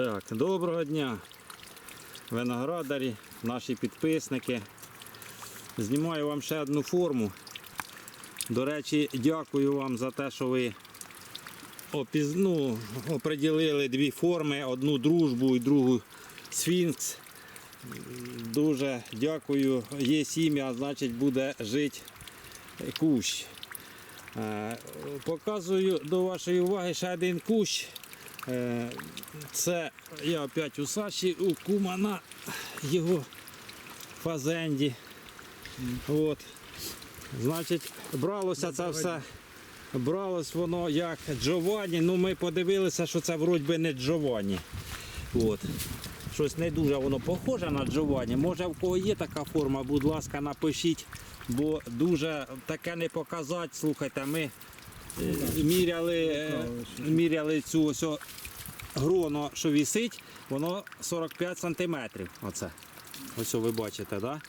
Так, доброго дня, виноградарі, наші підписники. Знімаю вам ще одну форму. До речі, дякую вам за те, що ви опіз... ну, оприділили дві форми, одну дружбу і другу сфінкс. Дуже дякую. Є сім'я, значить буде жити кущ. Е, Показую до вашої уваги ще один кущ. Е, Це я опять у Саші, у кума на його фазенді. От. Значить, бралося це все. Бралось воно як Джованні. Ну ми подивилися, що це вроді би не Джованні. От. Щось не дуже воно похоже на Джованні. Може в кого є така форма, будь ласка, напишіть, бо дуже таке не показати. Слухайте, ми міряли, е, міряли цю ось гроно, що вісить, воно 45 сантиметрів. Оце. Ось ви бачите, да?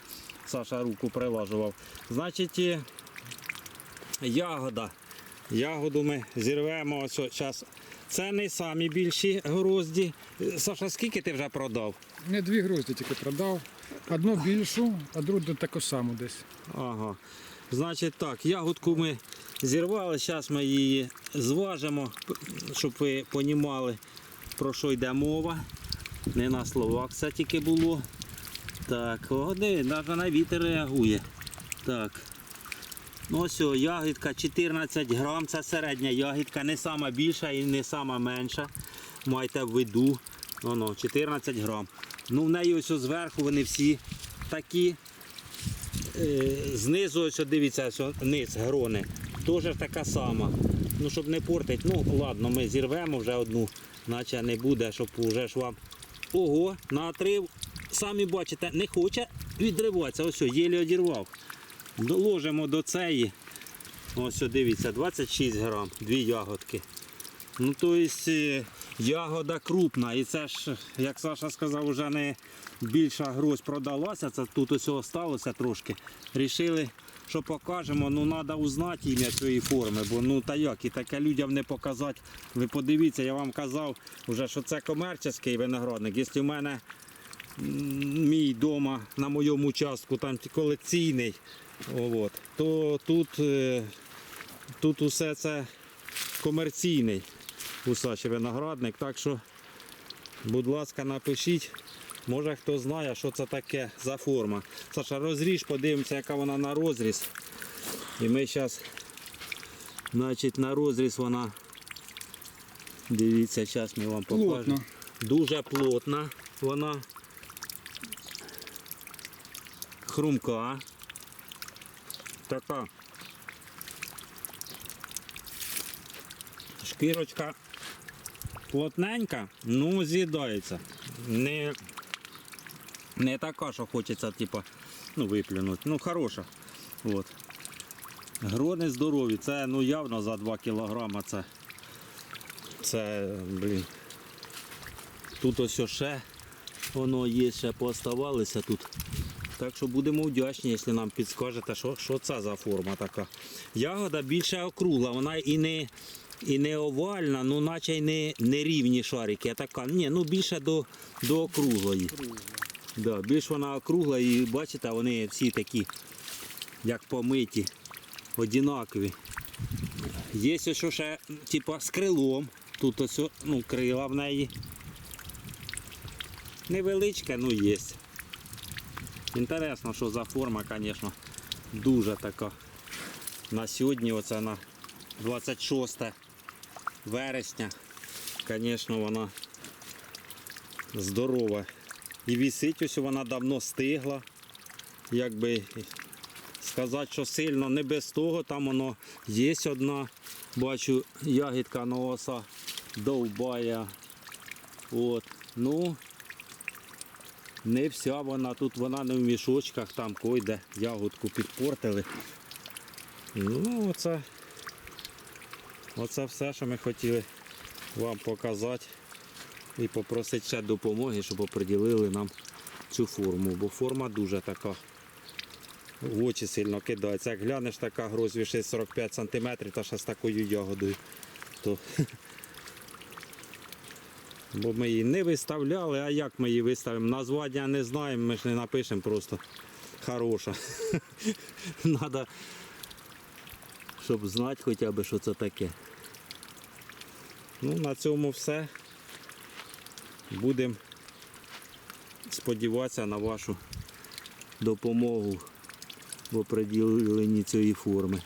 Саша руку прилажував. Значить, е, ягода. Ягоду ми зірвемо ось зараз. Це не самі більші грозді. Е, Саша, скільки ти вже продав? Не дві грозді тільки продав. Одну більшу, а другу таку саму десь. Ага. Значить так, ягодку ми зірвали, зараз ми її зважимо, щоб ви понімали, про що йде мова. Не на словах це тільки було. Так, диви, навіть на вітер реагує. Так. Ну ось, ягідка 14 грам, це середня ягідка, не сама більша і не сама менша. Майте в виду. Воно, 14 грам. Ну, в неї ось зверху вони всі такі. Е, знизу ось дивіться, ось низ грони. Теж така сама. Ну, щоб не портити, ну ладно, ми зірвемо вже одну, наче не буде, щоб вже ж вам. Ого, натрив. Самі бачите, не хоче відриватися. Ось, єлі одірвав. Доложимо до цієї. Ось, дивіться, 26 грам, дві ягодки. Ну, тобто ягода крупна. І це ж, як Саша сказав, вже не більша гроздь продалася. Це тут ось осталося трошки. Рішили, що покажемо. Ну, треба узнати ім'я цієї форми, бо ну та як, і таке людям не показати. Ви подивіться, я вам казав, вже, що це комерційний виноградник. Якщо в мене мій дома на моєму участку там колекційний, от, то тут, е, тут усе це комерційний у виноградник. Так що, будь ласка, напишіть. Може хто знає, що це таке за форма. Саша, розріж, подивимося, яка вона на розріз. І ми зараз, значить, на розріз вона. Дивіться, зараз ми вам покажемо. Плотно. Дуже плотна вона. Хрумка. Така. Шкірочка плотненька, ну з'їдається. Не, не така, що хочеться, типу, ну, виплюнути. Ну, хороша. От. Грони здорові, це ну, явно за 2 кілограма. Це, це блін. Тут ось ще воно є, ще пооставалися тут. Так що будемо вдячні, якщо нам підскажете, що, що це за форма така. Ягода більше округла, вона і не, і не овальна, ну наче й не, не рівні шарики. А така, ні, ну більше до, до округлої. Да, більш вона округла і бачите, вони всі такі, як помиті, одинакові. Є що ще типа з крилом. Тут ось ну, крила в неї. Невеличке, ну є. Інтересно, що за форма, звісно, дуже така. На сьогодні, оце на 26 вересня, звісно, вона здорова. І вісить ось вона давно стигла. Якби сказати, що сильно не без того, там воно є одна, бачу, ягідка носа довбає. От. Ну, не вся вона, тут вона не в мішочках, там койде, ягодку підпортили. Ну, оце, оце все, що ми хотіли вам показати. І попросити ще допомоги, щоб оприділили нам цю форму. Бо форма дуже така. В очі сильно кидається. Як глянеш, така грозь вішить 45 см, та ще з такою ягодою. То Бо ми її не виставляли, а як ми її виставимо? Названня не знаємо, ми ж не напишемо просто хороша. Надо, щоб знати хоча б, що це таке. Ну, на цьому все. Будемо сподіватися на вашу допомогу в оприділенні цієї форми.